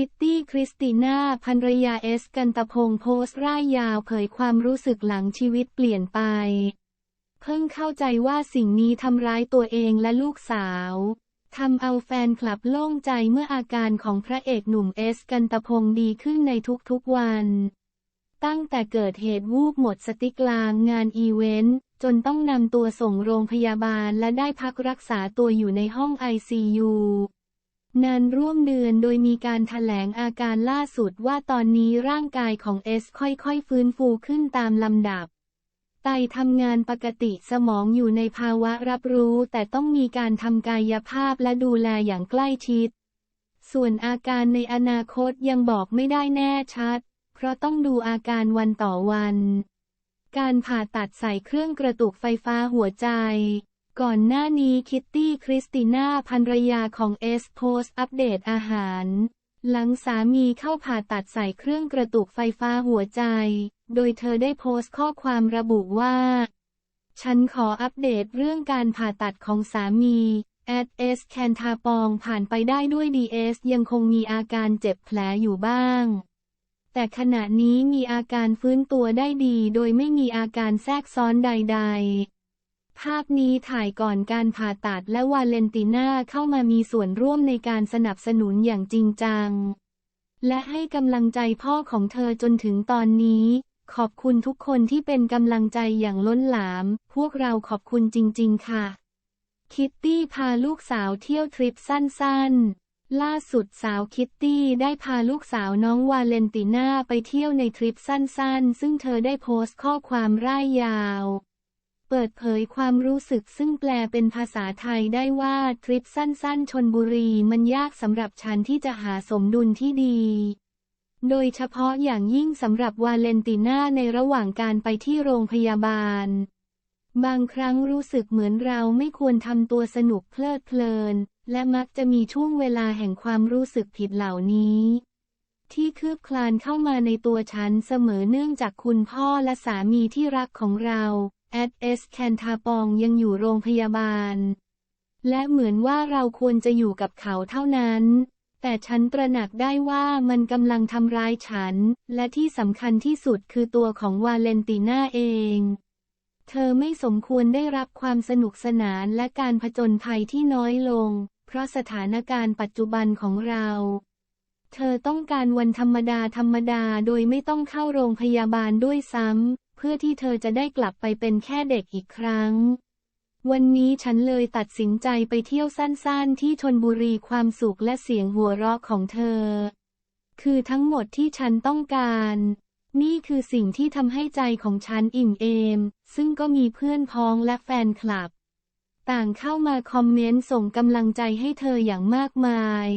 คิตตี้คริสติน่าภรรยาเอสกันตะพงโพสต์ร่ายยาวเผยความรู้สึกหลังชีวิตเปลี่ยนไป เพิ่งเข้าใจว่าสิ่งนี้ทำร้ายตัวเองและลูกสาวทำเอาแฟนคลับโล่งใจเมื่ออาการของพระเอกหนุ่มเอสกันตะพงดีขึ้นในทุกๆวัน ตั้งแต่เกิดเหตุวูบหมดสติกลางงานอีเวนต์ จนต้องนำตัวส่งโรงพยาบาลและได้พักรักษาตัวอยู่ในห้อง ICU นานร่วมเดือนโดยมีการถแถลงอาการล่าสุดว่าตอนนี้ร่างกายของเอสค่อยๆ ฟื้นฟูขึ้นตามลำดับ ไตทำงานปกติสมองอยู่ในภาวะรับรู้ แต่ต้องมีการทำกายภาพและดูแลอย่างใกล้ชิด ส่วนอาการในอนาคตยังบอกไม่ได้แน่ชัด เพราะต้องดูอาการวันต่อวัน การผ่าตัดใส่เครื่องกระตุกไฟฟ้าหัวใจ ก่อนหน้านี้คิตตี้คริสติน่าภรรยาของเอสโพสอัปเดตอาหาร หลังสามีเข้าผ่าตัดใส่เครื่องกระตุกไฟฟ้าหัวใจ โดยเธอได้โพสต์ข้อความระบุว่า ฉันขออัปเดตเรื่องการผ่าตัดของสามีแอดเอสแคนทาปองผ่านไปได้ด้วยดีเอสยังคงมีอาการเจ็บแผลอยู่บ้าง แต่ขณะนี้มีอาการฟื้นตัวได้ดีโดยไม่มีอาการแทรกซ้อนใด ๆ ภาพนี้ถ่ายก่อนการผ่าตัดและวาเลนติน่าเข้ามามีส่วนร่วมในการสนับสนุนอย่างจริงจัง และให้กำลังใจพ่อของเธอจนถึงตอนนี้ ขอบคุณทุกคนที่เป็นกำลังใจอย่างล้นหลาม พวกเราขอบคุณจริง ๆ ค่ะ คิตตี้พาลูกสาวเที่ยวทริปสั้น ๆล่าสุดสาวคิตตี้ได้พาลูกสาวน้องวาเลนติน่าไปเที่ยวในทริปสั้นๆ ซึ่งเธอได้โพสต์ข้อความร่ายยาว เปิดเผยความรู้สึกซึ่งแปลเป็นภาษาไทยได้ว่าทริปสั้นๆ ชนบุรีมันยากสำหรับฉันที่จะหาสมดุลที่ดี โดยเฉพาะอย่างยิ่งสำหรับวาเลนติน่าในระหว่างการไปที่โรงพยาบาล บางครั้งรู้สึกเหมือนเราไม่ควรทำตัวสนุกเพลิดเพลิน และมักจะมีช่วงเวลาแห่งความรู้สึกผิดเหล่านี้ที่คืบคลานเข้ามาในตัวฉันเสมอเนื่องจากคุณพ่อและสามีที่รักของเรา แอดเอสแคนทาปองยังอยู่โรงพยาบาล และเหมือนว่าเราควรจะอยู่กับเขาเท่านั้น แต่ฉันตระหนักได้ว่ามันกำลังทำร้ายฉัน และที่สำคัญที่สุดคือตัวของวาเลนติน่าเอง เธอไม่สมควรได้รับความสนุกสนานและการผจญภัยที่น้อยลง เพราะสถานการณ์ปัจจุบันของเราเธอต้องการวันธรรมดาธรรมดาโดยไม่ต้องเข้าโรงพยาบาลด้วยซ้ำ เพื่อที่เธอจะได้กลับไปเป็นแค่เด็กอีกครั้ง วันนี้ฉันเลยตัดสินใจไปเที่ยวสั้นๆ ที่ชนบุรีความสุขและเสียงหัวเราะของเธอ คือทั้งหมดที่ฉันต้องการ นี่คือสิ่งที่ทำให้ใจของฉันอิ่มเอม ซึ่งก็มีเพื่อนพ้องและแฟนคลับ ต่างเข้ามาคอมเมนต์ส่งกำลังใจให้เธออย่างมากมาย